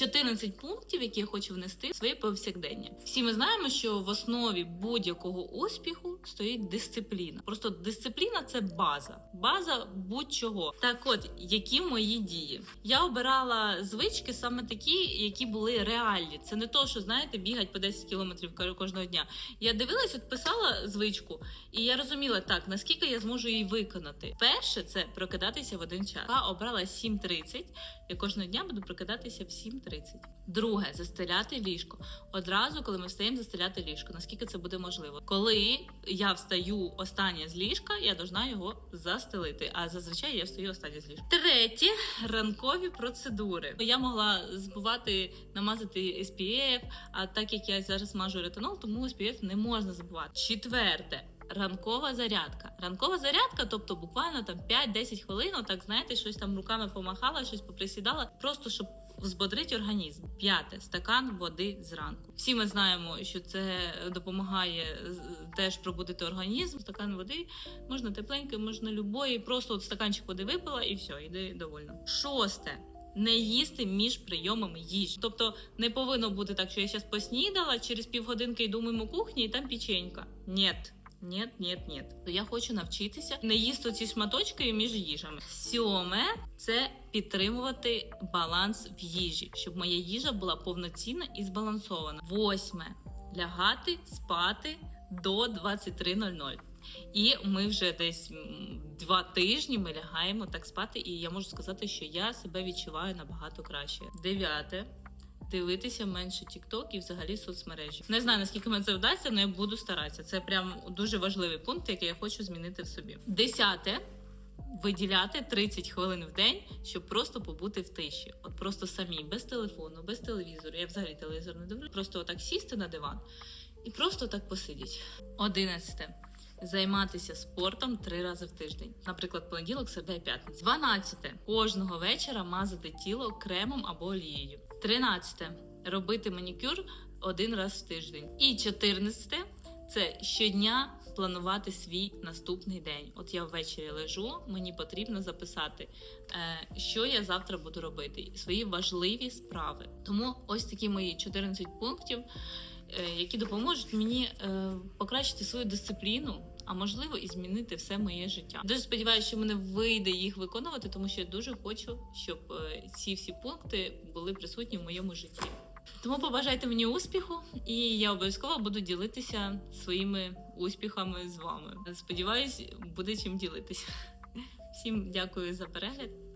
14 пунктів, які я хочу внести в своє повсякдення. Всі ми знаємо, що в основі будь-якого успіху стоїть дисципліна. Просто дисципліна це база, база будь-чого. Так, от які мої дії? Я обирала звички саме такі, які були реальні. Це не то, що знаєте, бігать по 10 кілометрів кожного дня. Я дивилась, от писала звичку, і я розуміла так, наскільки я зможу її виконати. Перше це прокидатися в один час. Я обрала 7.30, я кожного дня буду прокидатися в 7.30. Друге застеляти ліжко. Одразу, коли ми встаємо, застеляти ліжко. Наскільки це буде можливо? Коли я встаю останнє з ліжка, я должна його застелити. А зазвичай я встаю останнє з ліжка. Третє ранкові процедури. Я могла забувати намазати SPF, а так як я зараз мажу ретинол, тому SPF не можна забувати. Четверте. Ранкова зарядка. Ранкова зарядка, тобто буквально там 5-10 хвилин, так знаєте, щось там руками помахала, щось поприсідала, просто щоб взбодрити організм. П'яте стакан води зранку. Всі ми знаємо, що це допомагає теж пробудити організм. Стакан води можна тепленький, можна любої. Просто от стаканчик води випила і все, йди довольно. Шосте. Не їсти між прийомами їжі. Тобто не повинно бути так, що я зараз поснідала, через півгодинки йду мимо кухні і там печенька. Нєт. Ні, ні, ні. Я хочу навчитися не їсти ці шматочки між їжами. Сьоме це підтримувати баланс в їжі, щоб моя їжа була повноцінна і збалансована. Восьме лягати спати до 23.00. І ми вже десь два тижні ми лягаємо так спати, і я можу сказати, що я себе відчуваю набагато краще. Дев'яте. Дивитися менше TikTok і взагалі соцмережі. Не знаю наскільки мені це вдасться, але я буду старатися. Це прям дуже важливий пункт, який я хочу змінити в собі. Десяте виділяти 30 хвилин в день, щоб просто побути в тиші. От просто самі, без телефону, без телевізору. Я взагалі телевізор не дивлю. Просто отак сісти на диван і просто так посидіть. Одинадцяте. Займатися спортом три рази в тиждень, наприклад, понеділок, середа і п'ятниця. 12. Кожного вечора мазати тіло кремом або олією. 13. Робити манікюр один раз в тиждень. І 14. Це щодня планувати свій наступний день. От я ввечері лежу, мені потрібно записати, е, що я завтра буду робити, свої важливі справи. Тому ось такі мої 14 пунктів, е, які допоможуть мені е, покращити свою дисципліну. А можливо, і змінити все моє життя. Дуже сподіваюся, що мене вийде їх виконувати, тому що я дуже хочу, щоб е, ці всі пункти були присутні в моєму житті. Тому побажайте мені успіху, і я обов'язково буду ділитися своїми успіхами з вами. Сподіваюсь, буде чим ділитися. Всім дякую за перегляд.